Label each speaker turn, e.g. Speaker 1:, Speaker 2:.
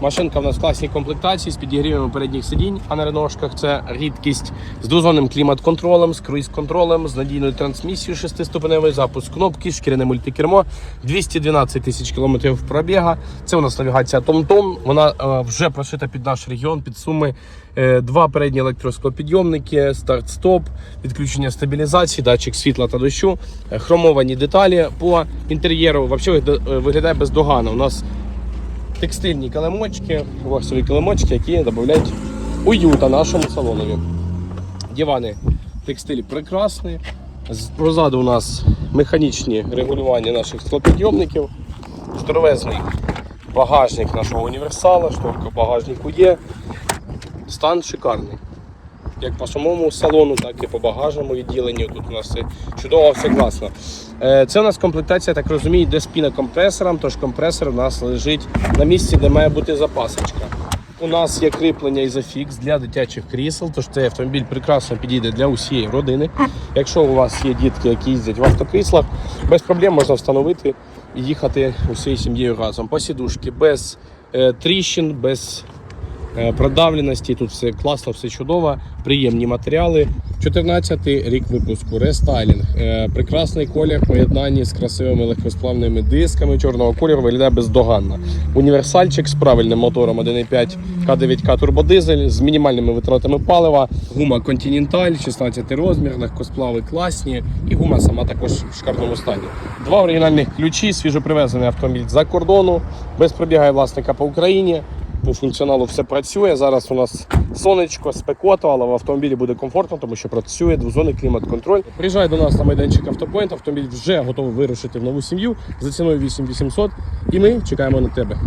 Speaker 1: Машинка в нас в класній комплектації з підігрівами передніх сидінь, а на реношках це рідкість з двозонним клімат-контролем, з круїз-контролем, з надійною трансмісією, шестиступеневий запуск кнопки, шкіряне мультикермо, 212 тисяч кілометрів пробіга. Це у нас навігація TomTom. Вона е, вже прошита під наш регіон, під суми. Е, Два передні електросклопідйомники, старт-стоп, відключення стабілізації, датчик світла та дощу, е, хромовані деталі по інтер'єру. Взагалі виглядає бездоганно. У нас текстильні килимочки, воксові килимочки, які додають уюта нашому салонові. Дивани текстиль прекрасний. Позаду у нас механічні регулювання наших склопідйомників. Здоровезний багажник нашого універсала, шторка в багажнику є. Стан шикарний. Як по самому салону, так і по багажному відділенню. Тут у нас все чудово, все класно. Е, Це у нас комплектація, так розумію, йде з тож компресор у нас лежить на місці, де має бути запасочка. У нас є кріплення ізофікс для дитячих крісел, тож цей автомобіль прекрасно підійде для усієї родини. Якщо у вас є дітки, які їздять в автокріслах, без проблем можна встановити і їхати усією сім'єю разом. По сідушки без е, тріщин, без продавленості. Тут все класно, все чудово, приємні матеріали. 14 рік випуску, рестайлінг, Е, прекрасний колір, поєднанні з красивими легкосплавними дисками чорного кольору виглядає бездоганно. Універсальчик з правильним мотором 1.5 К9К турбодизель з мінімальними витратами палива. Гума Continental, 16 розмір, легкосплави класні, і гума сама також в шикарному стані. Два оригінальних ключі, свіжопривезений автомобіль за кордону, без пробігає власника по Україні. По функціоналу все працює. Зараз у нас сонечко, спекота, але в автомобілі буде комфортно, тому що працює двозонний клімат-контроль. Приїжджає до нас на майданчик Автопоінт. Автомобіль вже готовий вирушити в нову сім'ю за ціною 8800. І ми чекаємо на тебе.